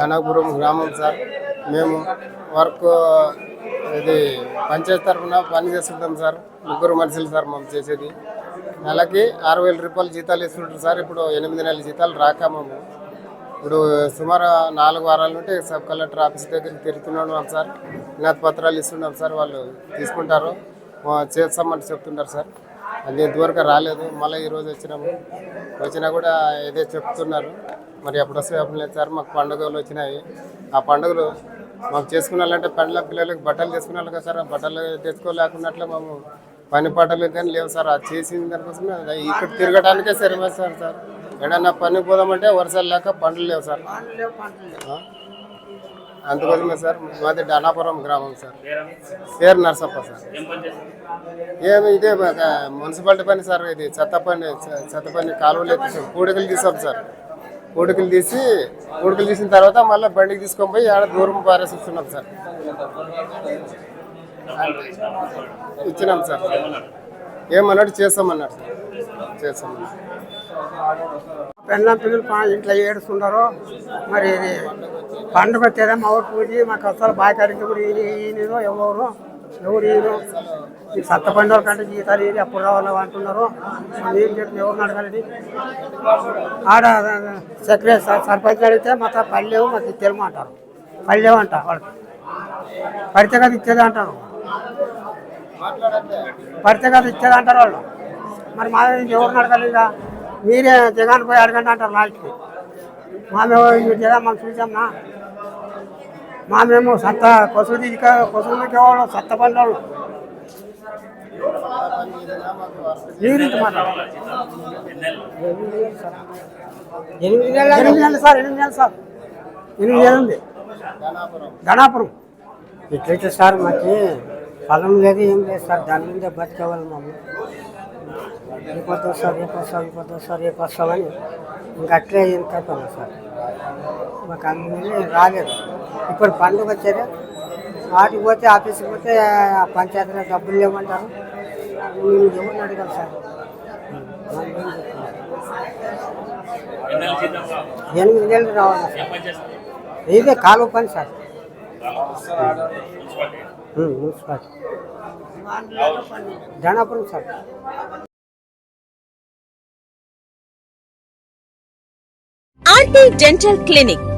కనకపురం గ్రామం సార్. మేము వర్క్ ఇది పంచాయతీ తరఫున పని చేస్తుంటాం సార్. ముగ్గురు మనుషులు సార్ మేము చేసేది. నెలకి ఆరు వేల రూపాయలు జీతాలు ఇస్తుంటారు సార్. ఇప్పుడు ఎనిమిది నెలల జీతాలు రాక మేము. ఇప్పుడు సుమారు నాలుగు వారాల నుండి సబ్ కలెక్టర్ ఆఫీస్ దగ్గరికి తిరుగుతున్నాం సార్. వినతి పత్రాలు ఇస్తున్నాం సార్ వాళ్ళు తీసుకుంటారు. చేస్తామని చెప్తున్నారు సార్. అది ఇంతవరకు రాలేదు. మళ్ళీ ఈరోజు వచ్చినాము. వచ్చినా కూడా ఇదే చెప్తున్నారు. మరి ఎప్పుడు వస్తే అప్పుడు లేదు సార్ మాకు పండుగలు వచ్చినాయి. ఆ పండుగలు మాకు చేసుకున్నాలంటే పండ్ల పిల్లలకి బట్టలు తీసుకున్నాను కదా సార్ ఆ బట్టలు తెచ్చుకోలేకున్నట్లు మేము పని పాటలు కానీ లేవు సార్. అది చేసిన దానికోసమే ఇక్కడ తిరగడానికే సరిపోదు సార్ సార్. ఎక్కడన్నా పని పోదామంటే వర్షాలు లేక పండ్లు లేవు సార్. అందుకోసమే సార్ మాది డానాపురం గ్రామం సార్. పేరు నర్సప్ప సార్. ఏమి ఇదే మాకు మున్సిపాలిటీ పని సార్ ఇది చెత్త పని చెత్త పని కాలువలు ఎత్తి కూడికలు తీసాం సార్. ఉడుకులు తీసి ఉడుకులు తీసిన తర్వాత మళ్ళీ బండికి తీసుకొని పోయి ఆడ దూరం పారేసి ఇస్తున్నాం సార్ ఇచ్చినాం సార్ ఏమన్నాడు చేస్తామన్నారు సార్ చేస్తామన్నారు పెళ్ళం పిల్లలు ఇంట్లో ఏడుస్తున్నారు మరి ఇది పండుగ వచ్చేదా మా ఊరికి మా మాకు అసలు బాకారికి కూడా ఎవరు ఎవరు ఈ సత్త పండుగల కంటే జీతాలు ఇది అప్పుడు రావాలి అంటున్నారు. ఏం చెప్పి ఎవరిని అడగాలి ఆడ సెక్రటరీ సర్పంచ్ అడిగితే మాకు పల్లెవు మాకు తెలుగు అంటారు. పల్లెవు అంట వాళ్ళకి. పడితే కదా ఇచ్చేది అంటారు. పడితే కదా ఇచ్చేది అంటారు వాళ్ళు. మరి మా ఎవరిని అడగాలి ఇక మీరే జగన్ పోయి అడగండి అంటారు లాస్ట్కి. మా మేము జగన్ మనం చూసామన్నా మామేమో సత్త కొసుది కొసుదికి వాళ్ళు సత్త పండుగలు మీరు ఇంత ఎనిమిది నెలలు సార్ ఎనిమిది నెలలు సార్. ఎనిమిది నెలలు ఉంది. గణాపురం ఇట్లయితే సార్ మాకు పొలం లేదు ఏం లేదు సార్. దాని మీద బతికేవాళ్ళు మమ్మల్ని రేపు వద్దాం సార్ రేపు వస్తాం రేపు వద్దాం సార్ రేపు వస్తామని ఇంకా అట్లే ఇంకైపోయాం సార్. మాకు అందుకని రాలేదు. ఇప్పుడు పండుగ వచ్చారు వాటికి పోతే ఆఫీస్కి పోతే పంచాయతీలో డబ్బులు లేవంటారు. మేము ఏమన్నా అడగాలి సార్? ఎనిమిది నెలలు రావాలి సార్. ఇదే కాలువ పని sir. Um, municipality. Dhanapuram sir. RT dental clinic.